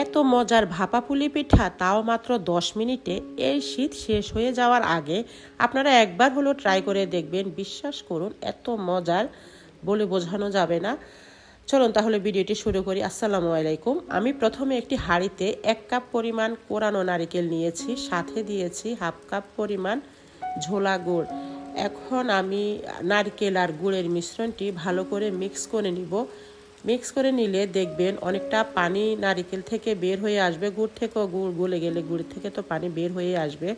এত মজার ভাপা পুলি পিঠা তাও মাত্র দশ মিনিটে। এই শীত শেষ হয়ে যাওয়ার আগে আপনারা একবার হলো ট্রাই করে দেখবেন। বিশ্বাস করুন, এত মজার বলে বোঝানো যাবে না। চলুন তাহলে ভিডিওটি শুরু করি। আসসালামু আলাইকুম। আমি প্রথমে একটি হাঁড়িতে এক কাপ পরিমাণ কোরানো নারিকেল নিয়েছি, সাথে দিয়েছি হাফ কাপ পরিমাণ ঝোলা গুড়। এখন আমি নারকেল আর গুড়ের মিশ্রণটি ভালো করে মিক্স করে নিব। মিক্স করে নিলে দেখবেন অনেকটা পানি নারিকেল থেকে বের হয়ে আসবে। গুড় থেকেও গুড় গলে গেলে গুড় থেকে তো পানি বের হয়ে আসবে।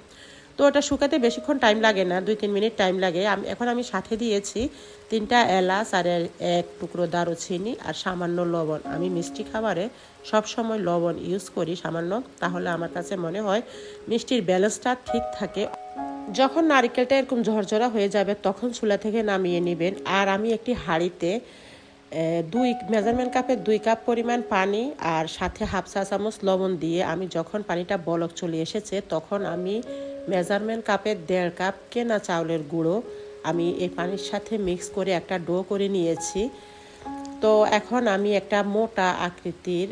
তো ওটা শুকাতে বেশিক্ষণ টাইম লাগে না, দুই তিন মিনিট টাইম লাগে। আমি, এখন আমি সাথে দিয়েছি তিনটা এলাচ আর এক টুকরো দারুচিনি আর সামান্য লবণ। আমি মিষ্টি খাবারে সব সময় লবণ ইউজ করি সামান্য, তাহলে আমার কাছে মনে হয় মিষ্টির ব্যালেন্সটা ঠিক থাকে। যখন নারিকেলটা এরকম ঝরঝরা হয়ে যাবে, তখন চুলা থেকে নামিয়ে নেবেন। আর আমি একটি হাঁড়িতে দুই মেজারমেন্ট কাপের দুই কাপ পরিমাণ পানি আর সাথে হাফ চা চামচ লবণ দিয়ে আমি যখন পানিটা বলক চলে এসেছে, তখন আমি মেজারমেন্ট কাপের দেড় কাপ কেনা চাউলের গুঁড়ো আমি এই পানির সাথে মিক্স করে একটা ডো করে নিয়েছি। তো এখন আমি একটা মোটা আকৃতির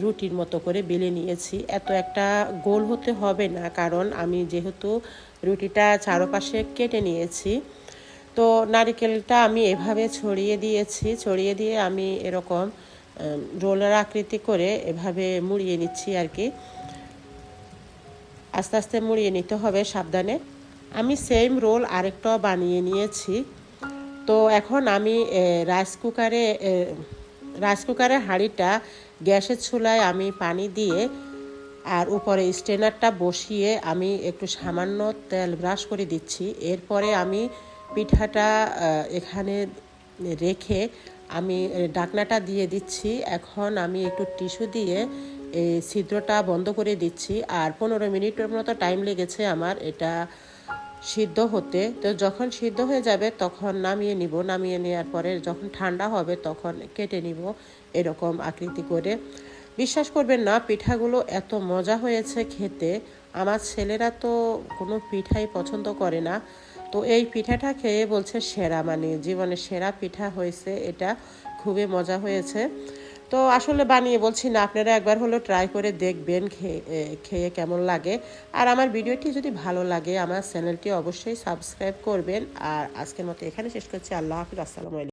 রুটির মতো করে বেলে নিয়েছি। এত একটা গোল হতে হবে না, কারণ আমি যেহেতু রুটিটা চারপাশে কেটে নিয়েছি। তো নারিকেলটা আমি এভাবে ছড়িয়ে দিয়েছি, ছড়িয়ে দিয়ে আমি এরকম রোলের আকৃতি করে এভাবে মুড়িয়ে নিচ্ছি আর কি। আস্তে আস্তে মুড়িয়ে নিতে হবে সাবধানে। আমি সেম রোল আরেকটাও বানিয়ে নিয়েছি। তো এখন আমি রাইস কুকারে রাইস কুকারের হাঁড়িটা গ্যাসের চুলায় আমি পানি দিয়ে আর উপরে স্টেনারটা বসিয়ে আমি একটু সামান্য তেল ব্রাশ করে দিচ্ছি। এরপরে আমি পিঠাটা এখানে রেখে আমি ডাকনাটা দিয়ে দিচ্ছি। এখন আমি একটু টিস্যু দিয়ে এই ছিদ্রটা বন্ধ করে দিচ্ছি। আর পনেরো মিনিটের মতো টাইম লেগেছে আমার এটা সিদ্ধ হতে। তো যখন সিদ্ধ হয়ে যাবে তখন নামিয়ে নিব। নামিয়ে নেওয়ার পরে যখন ঠান্ডা হবে তখন কেটে নিব এরকম আকৃতি করে। বিশ্বাস করবেন না, পিঠাগুলো এত মজা হয়েছে খেতে। আমার ছেলেরা তো কোনো পিঠাই পছন্দ করে না। তো এই পিঠাটা খেয়ে বলছে সেরা মানে জীবনে সেরা পিঠা হয়েছে এটা। খুবই মজা হয়েছে। তো আসলে বানিয়ে বলছি না, আপনারা একবার হলো ট্রাই করে দেখবেন খেয়ে কেমন লাগে। আর আমার ভিডিওটি যদি ভালো লাগে, আমার চ্যানেলটি অবশ্যই সাবস্ক্রাইব করবেন। আর আজকের মতো এখানে শেষ করছি। আল্লাহ হাফিজ, আসসালামু